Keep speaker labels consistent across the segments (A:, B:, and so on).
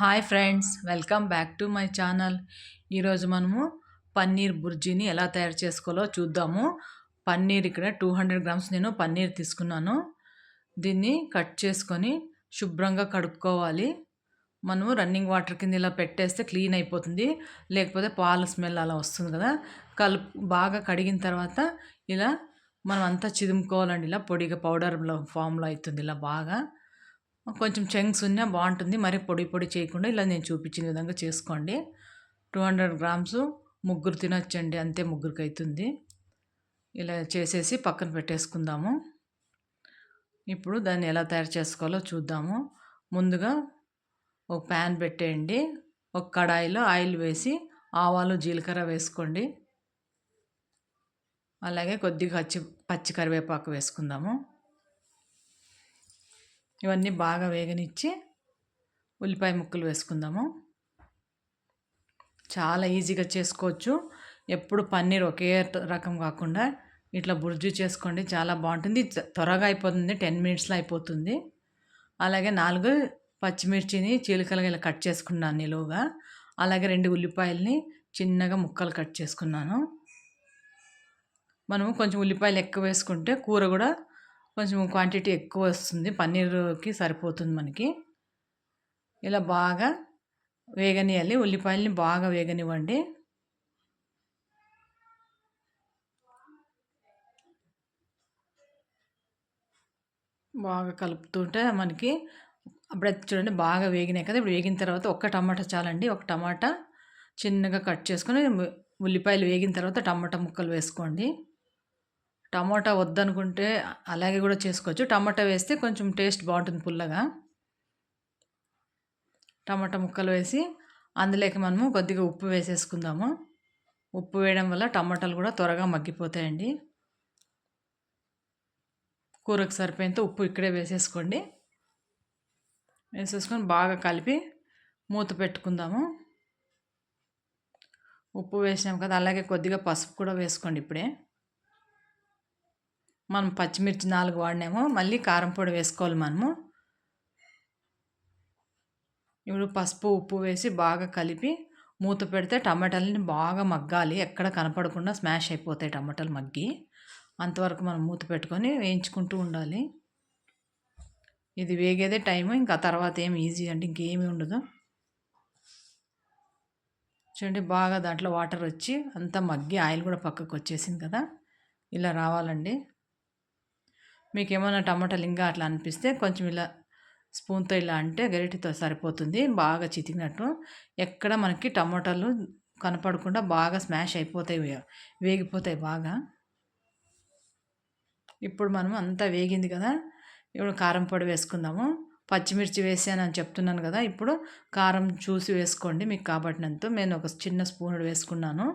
A: Hi friends welcome back to my channel. ఈరోజు మనము పన్నీర్ బుర్జీని ఎలా తయారు చేసుకోవాలో చూద్దాము. పన్నీర్ ఇక్కడ టూ హండ్రెడ్ గ్రామ్స్ నేను పన్నీర్ తీసుకున్నాను. దీన్ని కట్ చేసుకొని శుభ్రంగా కడుక్కోవాలి. మనము రన్నింగ్ వాటర్ కింద ఇలా పెట్టేస్తే క్లీన్ అయిపోతుంది. లేకపోతే పాల స్మెల్ అలా వస్తుంది కదా. కలుపు బాగా కడిగిన తర్వాత ఇలా మనం అంతా చిదుముకోవాలండి. ఇలా పొడిగా పౌడర్ ఫామ్లో అవుతుంది ఇలా బాగా. కొంచెం చెంగ్స్ ఉన్నా బాగుంటుంది. మరి పొడి పొడి చేయకుండా ఇలా నేను చూపించిన విధంగా చేసుకోండి. టూ హండ్రెడ్ గ్రామ్స్ ముగ్గురు తినొచ్చండి. అంతే ముగ్గురికి అవుతుంది ఇలా చేసేసి పక్కన పెట్టేసుకుందాము. ఇప్పుడు దాన్ని ఎలా తయారు చేసుకోవాలో చూద్దాము. ముందుగా ఒక ప్యాన్ పెట్టేయండి. ఒక కడాయిలో ఆయిల్ వేసి ఆవాలు జీలకర్ర వేసుకోండి. అలాగే కొద్దిగా పచ్చి పచ్చి కరివేపాకు వేసుకుందాము. ఇవన్నీ బాగా వేగనిచ్చి ఉల్లిపాయ ముక్కలు వేసుకుందాము. చాలా ఈజీగా చేసుకోవచ్చు. ఎప్పుడు పన్నీర్ ఒకే రకం కాకుండా ఇట్లా బుర్జీ చేసుకోండి చాలా బాగుంటుంది. త్వరగా అయిపోతుంది టెన్ మినిట్స్లో అయిపోతుంది. అలాగే నాలుగు పచ్చిమిర్చిని చీలికలుగా ఇలా కట్ చేసుకున్నాను నిలువుగా. అలాగే రెండు ఉల్లిపాయలని చిన్నగా ముక్కలు కట్ చేసుకున్నాను. మనము కొంచెం ఉల్లిపాయలు ఎక్కువ వేసుకుంటే కూర కూడా కొంచెం క్వాంటిటీ ఎక్కువ వస్తుంది. పన్నీర్కి సరిపోతుంది మనకి. ఇలా బాగా వేగనియాలి ఉల్లిపాయలని బాగా వేగనివ్వండి. బాగా కలుపుతుంటే మనకి అప్పుడు చూడండి బాగా వేగినాయి కదా. ఇప్పుడు వేగిన తర్వాత ఒక్క టమాటా చాలండి. ఒక టమాటా చిన్నగా కట్ చేసుకొని ఉల్లిపాయలు వేగిన తర్వాత టమాటా ముక్కలు వేసుకోండి. టమాటా వద్దనుకుంటే అలాగే కూడా చేసుకోవచ్చు. టమాటా వేస్తే కొంచెం టేస్ట్ బాగుంటుంది పుల్లగా. టమాటా ముక్కలు వేసి అందులోకి మనము కొద్దిగా ఉప్పు వేసేసుకుందాము. ఉప్పు వేయడం వల్ల టమాటాలు కూడా త్వరగా మగ్గిపోతాయండి. కూరకు సరిపోయేంత ఉప్పు ఇక్కడే వేసేసుకోండి. వేసేసుకొని బాగా కలిపి మూత పెట్టుకుందాము. ఉప్పు వేసినాం కదా అలాగే కొద్దిగా పసుపు కూడా వేసుకోండి ఇప్పుడే. మనం పచ్చిమిర్చి నాలుగు వాడినాము మళ్ళీ కారం పొడి వేసుకోవాలి మనము. ఇప్పుడు పసుపు ఉప్పు వేసి బాగా కలిపి మూత పెడితే టమాటాలని బాగా మగ్గాలి. ఎక్కడ కనపడకుండా స్మాష్ అయిపోతాయి టమాటాలు మగ్గి. అంతవరకు మనం మూత పెట్టుకొని వేయించుకుంటూ ఉండాలి. ఇది వేగేదే టైము ఇంకా తర్వాత ఏం ఈజీ అంటే ఇంకేమీ ఉండదు. చూడండి బాగా దాంట్లో వాటర్ వచ్చి అంతా మగ్గి ఆయిల్ కూడా పక్కకు వచ్చేసింది కదా. ఇలా రావాలండి. మీకు ఏమైనా టమాటాలు ఇంకా అట్లా అనిపిస్తే కొంచెం ఇలా స్పూన్తో ఇలా అంటే గరిటితో సరిపోతుంది. బాగా చితికినట్టు. ఎక్కడ మనకి టమాటాలు కనపడకుండా బాగా స్మాష్ అయిపోతాయి వేగిపోతాయి బాగా. ఇప్పుడు మనం అంతా వేగింది కదా ఇప్పుడు కారం పొడి వేసుకుందాము. పచ్చిమిర్చి వేసానని చెప్తున్నాను కదా ఇప్పుడు కారం చూసి వేసుకోండి మీకు కాబట్టినంత. నేను ఒక చిన్న స్పూన్ వేసుకున్నాను.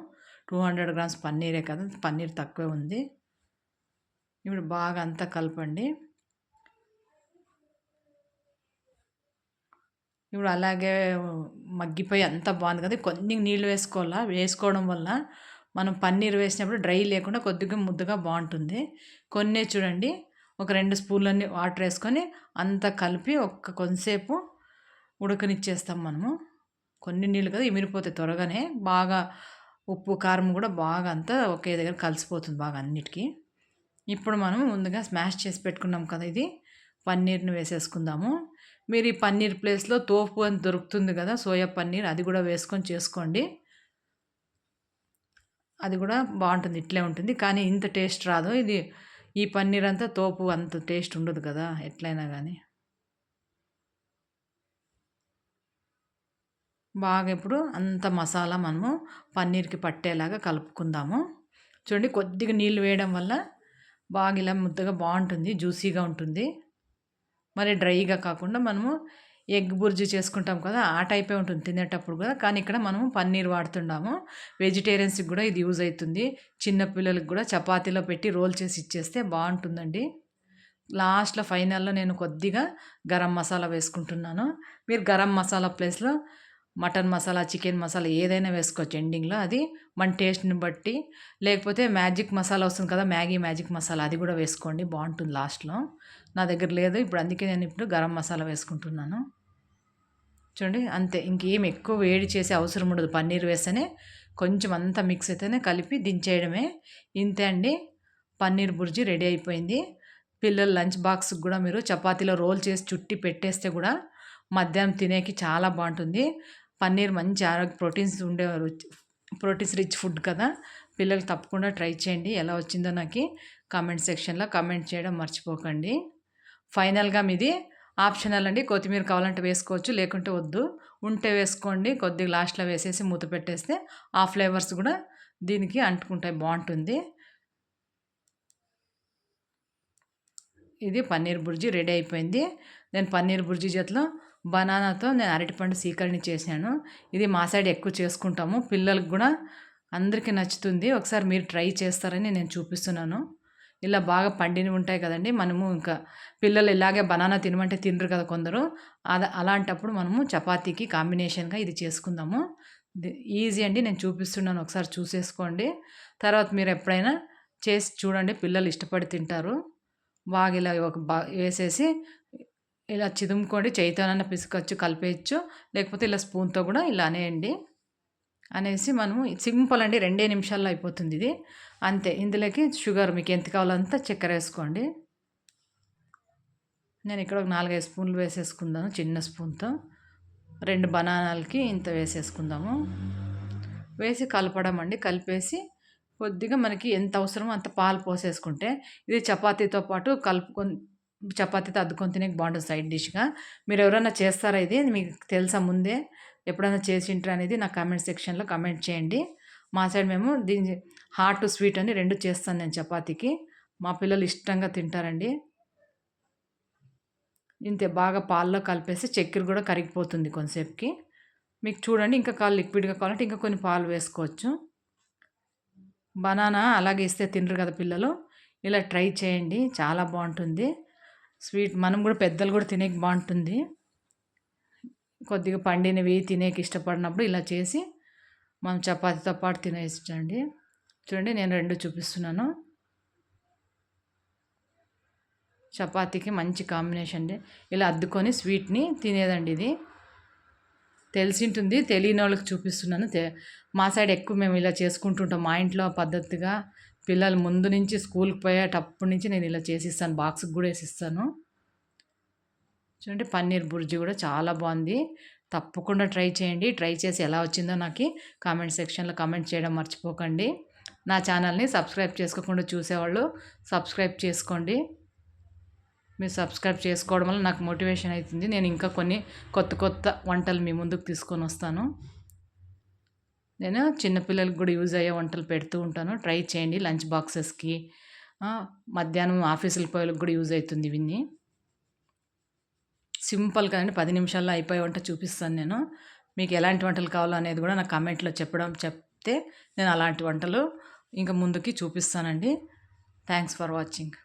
A: టూ హండ్రెడ్ గ్రామ్స్ పన్నీరే కదా పన్నీర్ తక్కువే ఉంది. ఇప్పుడు బాగా అంతా కలపండి. ఇప్పుడు అలాగే మగ్గిపోయి అంతా బాగుంది కదా. కొన్ని నీళ్ళు వేసుకోవాలా? వేసుకోవడం వల్ల మనం పన్నీర్ వేసినప్పుడు డ్రై లేకుండా కొద్దిగా ముద్దగా బాగుంటుంది. కొన్ని చూడండి. ఒక రెండు స్పూన్లన్నీ వాటర్ వేసుకొని అంతా కలిపి ఒక్క కొంతసేపు ఉడకనిచ్చేస్తాం మనము. కొన్ని నీళ్ళు కదా ఇమిరిపోతాయి త్వరగానే. బాగా ఉప్పు కారం కూడా బాగా అంతా ఒకే దగ్గర కలిసిపోతుంది బాగా అన్నిటికీ. ఇప్పుడు మనం ముందుగా స్మాష్ చేసి పెట్టుకున్నాం కదా ఇది. పన్నీర్ని వేసేసుకుందాము. మీరు ఈ పన్నీర్ ప్లేస్లో తోపు అని దొరుకుతుంది కదా సోయా పన్నీర్ అది కూడా వేసుకొని చేసుకోండి. అది కూడా బాగుంటుంది ఇట్లే ఉంటుంది. కానీ ఇంత టేస్ట్ రాదు. ఇది ఈ పన్నీర్ అంతా తోపు అంత టేస్ట్ ఉండదు కదా ఎట్లయినా కానీ బాగా ఇప్పుడు అంత మసాలా మనము పన్నీర్కి పట్టేలాగా కలుపుకుందాము. చూడండి కొద్దిగా నీళ్ళు వేయడం వల్ల బాగా ఇలా ముద్దగా బాగుంటుంది జ్యూసీగా ఉంటుంది. మరి డ్రైగా కాకుండా మనము ఎగ్ బుర్జీ చేసుకుంటాం కదా ఆ టైపే ఉంటుంది తినేటప్పుడు కూడా. కానీ ఇక్కడ మనము పన్నీర్ వాడుతున్నాము వెజిటేరియన్స్కి కూడా ఇది యూజ్ అవుతుంది. చిన్నపిల్లలకి కూడా చపాతీలో పెట్టి రోల్ చేసి ఇచ్చేస్తే బాగుంటుందండి. లాస్ట్లో ఫైనల్లో నేను కొద్దిగా గరం మసాలా వేసుకుంటున్నాను. మీరు గరం మసాలా ప్లేస్లో మటన్ మసాలా చికెన్ మసాలా ఏదైనా వేసుకోవచ్చు ఎండింగ్లో. అది మన టేస్ట్ని బట్టి. లేకపోతే మ్యాజిక్ మసాలా వస్తుంది కదా మ్యాగీ మ్యాజిక్ మసాలా అది కూడా వేసుకోండి. బాగుంటుంది లాస్ట్లో. నా దగ్గర లేదు. ఇప్పుడు అందుకే నేను ఇప్పుడు గరం మసాలా వేసుకుంటున్నాను. చూడండి అంతే. ఇంకేం ఎక్కువ వేడి చేసే అవసరం ఉండదు. పన్నీర్ వేస్తేనే కొంచెం అంతా మిక్స్ అయితేనే కలిపి దించేయడమే. ఇంతే అండి. పన్నీర్ బుర్జీ రెడీ అయిపోయింది. పిల్లల లంచ్ బాక్స్కి కూడా మీరు చపాతీలో రోల్ చేసి చుట్టి పెట్టేస్తే కూడా మధ్యాహ్నం తినేకి చాలా బాగుంటుంది. పన్నీర్ మంచి ఆరోగ్య ప్రోటీన్స్ ఉండే ప్రోటీన్స్ రిచ్ ఫుడ్ కదా. పిల్లలు తప్పకుండా ట్రై చేయండి. ఎలా వచ్చిందో నాకు కామెంట్ సెక్షన్లో కామెంట్ చేయడం మర్చిపోకండి. ఫైనల్గా మీది ఆప్షనల్ అండి. కొత్తిమీర కావాలంటే వేసుకోవచ్చు లేకుంటే వద్దు. ఉంటే వేసుకోండి. కొద్దిగా లాస్ట్లో వేసేసి మూత పెట్టేస్తే ఆ ఫ్లేవర్స్ కూడా దీనికి అంటుకుంటాయి. బాగుంటుంది. ఇది పన్నీర్ బుర్జీ రెడీ అయిపోయింది. నేను పన్నీర్ బుర్జీ చేతిలో బనానాతో నేను అరటిపండు సీకరణ చేశాను. ఇది మా సైడ్ ఎక్కువ చేసుకుంటాము. పిల్లలకు కూడా అందరికీ నచ్చుతుంది. ఒకసారి మీరు ట్రై చేస్తారని నేను చూపిస్తున్నాను. ఇలా బాగా పండిని ఉంటాయి కదండి. మనము ఇంకా పిల్లలు ఇలాగే బనానా తినమంటే తినరు కదా కొందరు. అద అలాంటప్పుడు మనము చపాతీకి కాంబినేషన్గా ఇది చేసుకుందాము. ఈజీ అండి. నేను చూపిస్తున్నాను. ఒకసారి చూసేసుకోండి. తర్వాత మీరు ఎప్పుడైనా చేసి చూడండి. పిల్లలు ఇష్టపడి తింటారు. బాగా ఇలా ఒక బా వేసేసి ఇలా చిదుముకోండి చేయితోనన్నా పిసుకొచ్చు కలిపేయచ్చు. లేకపోతే ఇలా స్పూన్తో కూడా ఇలా అనేయండి. అనేసి మనము సింపుల్ అండి రెండే నిమిషాల్లో అయిపోతుంది ఇది. అంతే ఇందులోకి షుగర్ మీకు ఎంత కావాలంతా చక్కెర వేసుకోండి. నేను ఇక్కడ ఒక నాలుగైదు స్పూన్లు వేసేసుకుందాను చిన్న స్పూన్తో. రెండు బనానాలకి ఇంత వేసేసుకుందాము. వేసి కలపడం అండి కలిపేసి కొద్దిగా మనకి ఎంత అవసరమో అంత పాలు పోసేసుకుంటే. ఇది చపాతీతో పాటు కలుపుకొని చపాతీతో అద్దుకొని తినే బాగుంటుంది సైడ్ డిష్గా మీరు ఎవరైనా చేస్తారా ఇది? మీకు తెలుసా ముందే? ఎప్పుడైనా చేసింటారు అనేది నా కామెంట్ సెక్షన్లో కామెంట్ చేయండి. మా సైడ్ మేము దీని హాట్ స్వీట్ అని రెండు చేస్తాను నేను చపాతీకి. మా పిల్లలు ఇష్టంగా తింటారండి. ఇంతే బాగా పాల్లో కలిపేసి చక్కెర కూడా కరిగిపోతుంది కొంతసేపుకి. మీకు చూడండి ఇంకా కాలు లిక్విడ్గా కావాలంటే ఇంకా కొన్ని పాలు వేసుకోవచ్చు. బనానా అలాగే ఇస్తే తినరు కదా పిల్లలు. ఇలా ట్రై చేయండి. చాలా బాగుంటుంది. స్వీట్ మనం కూడా పెద్దలు కూడా తినేకి బాగుంటుంది. కొద్దిగా పండినవి తినేకి ఇష్టపడినప్పుడు ఇలా చేసి మనం చపాతీతో పాటు తినేసండి చూడండి నేను రెండు చూపిస్తున్నాను. చపాతీకి మంచి కాంబినేషన్ అండి. ఇలా అద్దుకొని స్వీట్ని తినేదండి ఇది. తెలిసింటుంది తెలియని వాళ్ళకి చూపిస్తున్నాను మా సైడ్ ఎక్కువ మేము ఇలా చేసుకుంటుంటాం మా ఇంట్లో పద్ధతిగా. పిల్లలు ముందు నుంచి స్కూల్కి పోయేటప్పటి నుంచి నేను ఇలా చేసిస్తాను బాక్స్కి కూడా వేసిస్తాను. చూడండి పన్నీర్ బుర్జీ కూడా చాలా బాగుంది. తప్పకుండా ట్రై చేయండి. ట్రై చేసి ఎలా వచ్చిందో నాకు కామెంట్ సెక్షన్లో కామెంట్ చేయడం మర్చిపోకండి. నా ఛానల్ని సబ్స్క్రైబ్ చేసుకోకుండా చూసేవాళ్ళు సబ్స్క్రైబ్ చేసుకోండి. మీరు సబ్స్క్రైబ్ చేసుకోవడం వల్ల నాకు మోటివేషన్ అవుతుంది. నేను ఇంకా కొన్ని కొత్త కొత్త వంటలు మీ ముందుకు తీసుకొని వస్తాను. నేను చిన్నపిల్లలకు కూడా యూజ్ అయ్యే వంటలు పెడుతూ ఉంటాను. ట్రై చేయండి లంచ్ బాక్సెస్కి. మధ్యాహ్నం ఆఫీసులకు పోయేలకు కూడా యూజ్ అవుతుంది ఇవన్నీ. సింపుల్ కదండి పది నిమిషాల్లో అయిపోయే వంట చూపిస్తాను నేను. మీకు ఎలాంటి వంటలు కావాలో అనేది కూడా నా కామెంట్లో చెప్పడం చెప్తే నేను అలాంటి వంటలు ఇంకా ముందుకి చూపిస్తానండి. Thanks for watching.